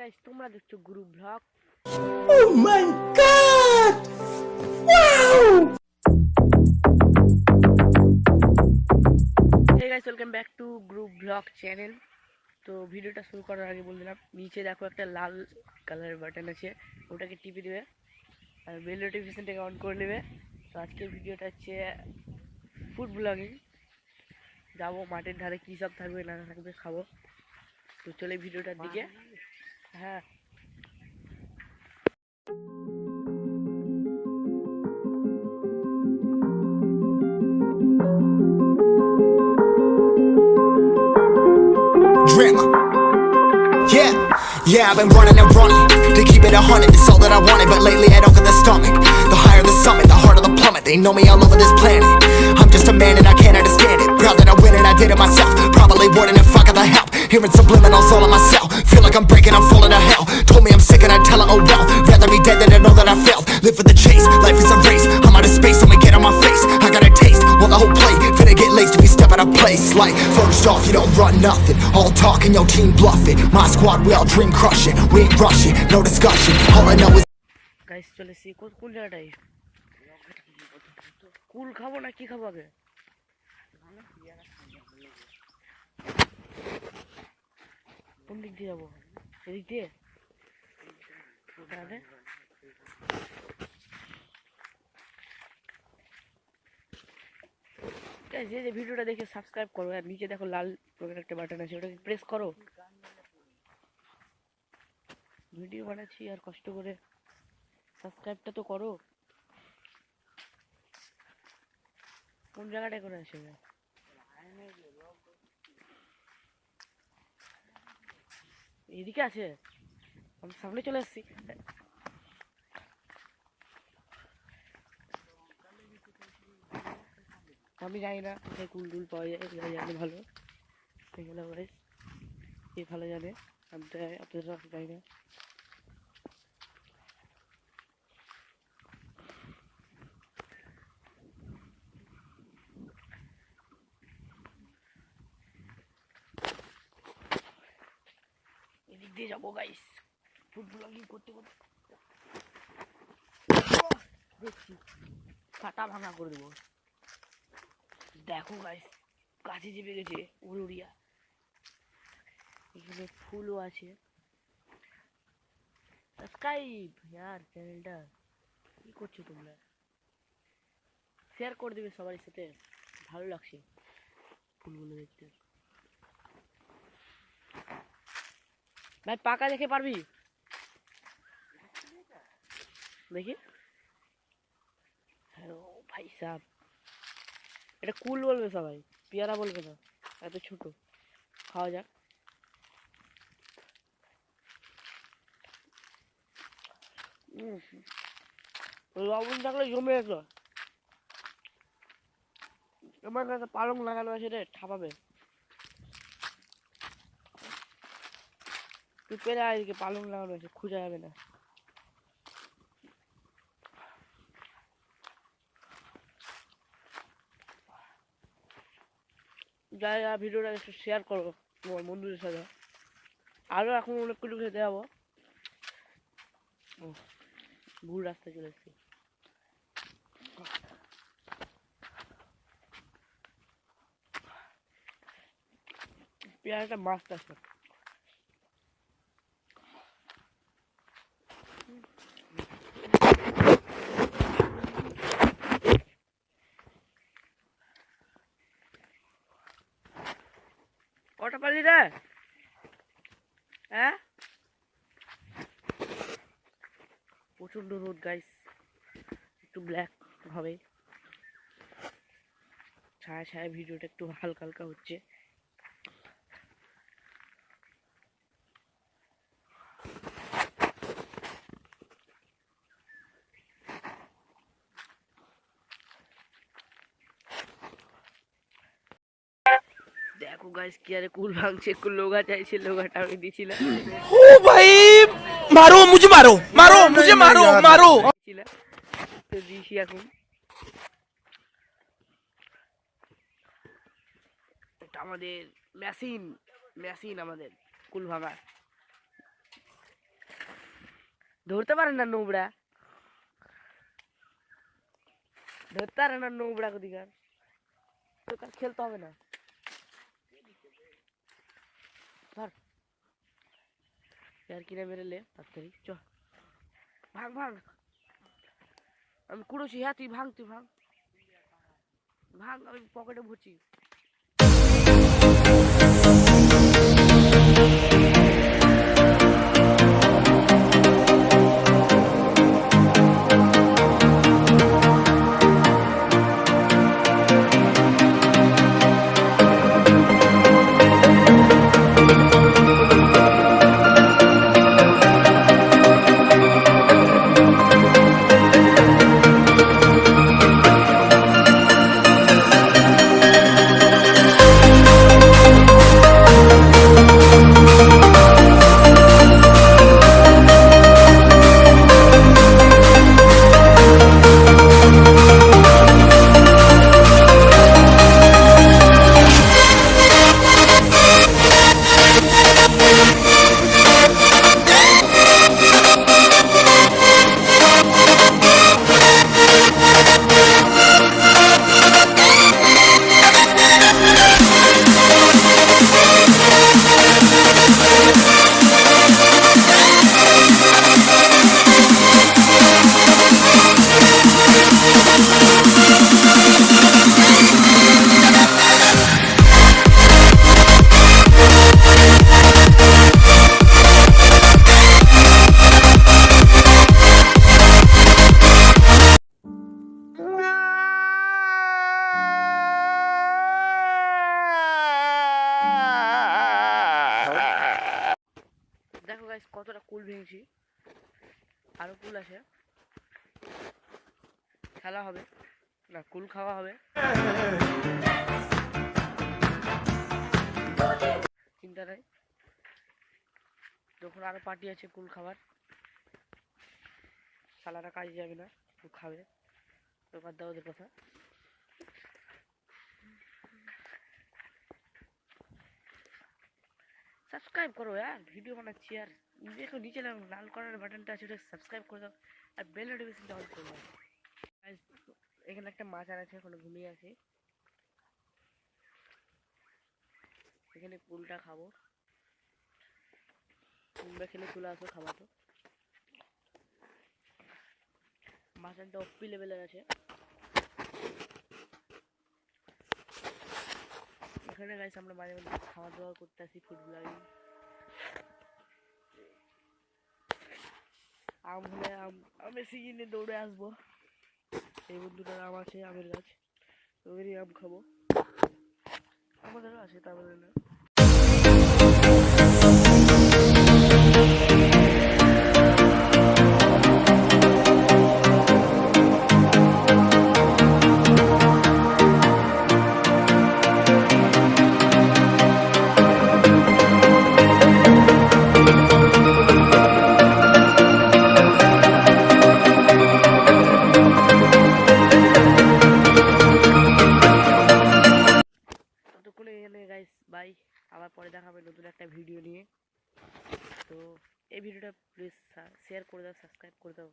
Guys তোমরা দেখছ group blog Oh my god! Wow! Hey guys welcome back to group blog channel তো ভিডিওটা শুরু করার আগে বলে দিলাম নিচে দেখো একটা লাল কালারের বাটন আছে ওটাকে টিপে দেবে। আর বেল নোটিফিকেশনটাকে অন করে নেবে। তো আজকের ভিডিওটা হচ্ছে ফুড ব্লগিং যাব মাঠের ধারে কী সব থাকবে না থাকবে খাব। তো চলে ভিডিওটার দিকে। হ্যাঁ. Yeah, yeah, I've been running and running to keep it a hundred. It's all that I wanted, but lately I don't get the stomach. The higher the summit, the harder the plummet. They know me all over this planet. I'm just a man and I can't Proud that I win and I did it myself. Probably wouldn't if I got the help. Hearing subliminals all on myself. Feel like I'm breaking, I'm falling to hell. Told me I'm sick and I tell her, oh well. Rather be dead than to know that I failed. Live for the chase, life is a race. I'm out of space, I'ma get on my face. I got a taste, well the whole plate. Finna get laced if you step out of place. Like, first off, you don't run nothing. All talking, your team bluffing. My squad, we all dream crushing. We ain't rushing, no discussion. All I know is. Guys চলে এসেছি কোন কোন জায়গাটায় কুল খাবো না কি খাবো আগে কোন দিক দিয়ে যাব? এদিক দিয়ে? তাহলে যে যে ভিডিওটা দেখে সাবস্ক্রাইব করো, আর নিচে দেখো লাল একটা বাটন আছে, ওটাকে প্রেস করো। ভিডিও বানাচ্ছি, আর কষ্ট করে সাবস্ক্রাইবটা তো করো। কোন জায়গাটায় করে রে? এদিকে আছে আমি সামনে চলে এসেছি আমি জানি না কোথায় কুল টুল পাওয়া যায় এরা জানে ভালো এগুলো ভালো জানে আমি তো আপনারা জানি না এদিক দিয়ে যাব গাইস ফুড ব্লগিং করতে করতে। দেখছি। কাটা ভাঙা করে দেবো। দেখো গাইস কাছে চেপে গেছে উড়ুড়িয়া। এখানে ফুলও আছে। সাবস্ক্রাইব ইয়ার চ্যানেলটা কি করছ তোমরা? শেয়ার করে দেবে সবার সাথে। ভালো লাগছে ফুলগুলো দেখতে। ভাই, পাকা দেখে পারবি? দেখি। ভাই সাহ এটা কুল বলবে সবাই, পেয়ারা বলবে না, এত ছোট। খাওয়া যাক। লবণ থাকলে জমে যেত আমার কাছে পালং লাগানো আছে রে, ঠাপাবে। পেরে আয় এদিকে পালং লাগানো আছে খুঁজে যাবে না। যাই যা ভিডিওটা একটু শেয়ার করো তোমার বন্ধুদের সাথে। আরও এখন অনেক কিছু খেতে যাব। ভুল রাস্তায় চলে এসেছি। পেয়ারাটা মাছ আছে কটা পারলি রে? হ্যাঁ? প্রচণ্ড রোদ গাইস একটু ব্ল্যাক হবে। ছায়া ছায়া ভিডিওটা একটু হালকা হালকা হচ্ছে। দেখো গাইস কি আরে কুল ভাঙছে কুল লোগা চাইছে লোগাটা আমি দিছিলাম ओ भाई मारो मुझे मारो मारो मुझे मारो मारो দিছিলাম তো দিছি এখন এটা আমাদের মেশিন মেশিন আমাদের কুল ভাঙার ধরতে পারে না নোবড়া ধরতে পারে না নোবড়া কোদিকার তো কার খেলতে হবে না ধর। আর কিনে মেরেলে, তাড়াতাড়ি, চ। ভাগ ভাগ আমি কুড়োছি হ্যাঁ তুই ভাঙ তুই ভাঙ। ভাঙ, আমি পকেটে ভরছি। কতটা কুল ভেঙেছি, আরও কুল আছে। খেলা হবে, না, কুল খাওয়া হবে। চিন্তা নাই যখন আরও পার্টি আছে কুল খাবার শালারা কাজে যাবে না, কুল খাবে তো বাদ দাও ওদের কথা। সাবস্ক্রাইব করো यार ভিডিও বানাচ্ছি আর। দেখো নিচে লাল কালারের বাটনটা আছে ওটা সাবস্ক্রাইব করে দাও, আর বেল নোটিফিকেশনটা অন করে দাও। এখানে একটা মাছ আছে, এখনও ঘুমিয়ে আছে। এখানে কুলটা খাব। তোমরা খেলে চলে আসো খাওয়া তো। মাটনটা অপ্পি লেভেলের আছে। এখানে গাইস আমরা মাঝে মাঝে খাওয়া দাওয়া করতে আসি ফুড ব্লগিং আম হলে আম আমের সিজনে দৌড়ে আসব। এই বন্ধুটার আম আছে আমের গাছ। ওদেরই আম খাব। আমাদেরও আছে তা বলে না। এই ভিডিওটা প্লিজ শেয়ার করে দাও সাবস্ক্রাইব করে দাও।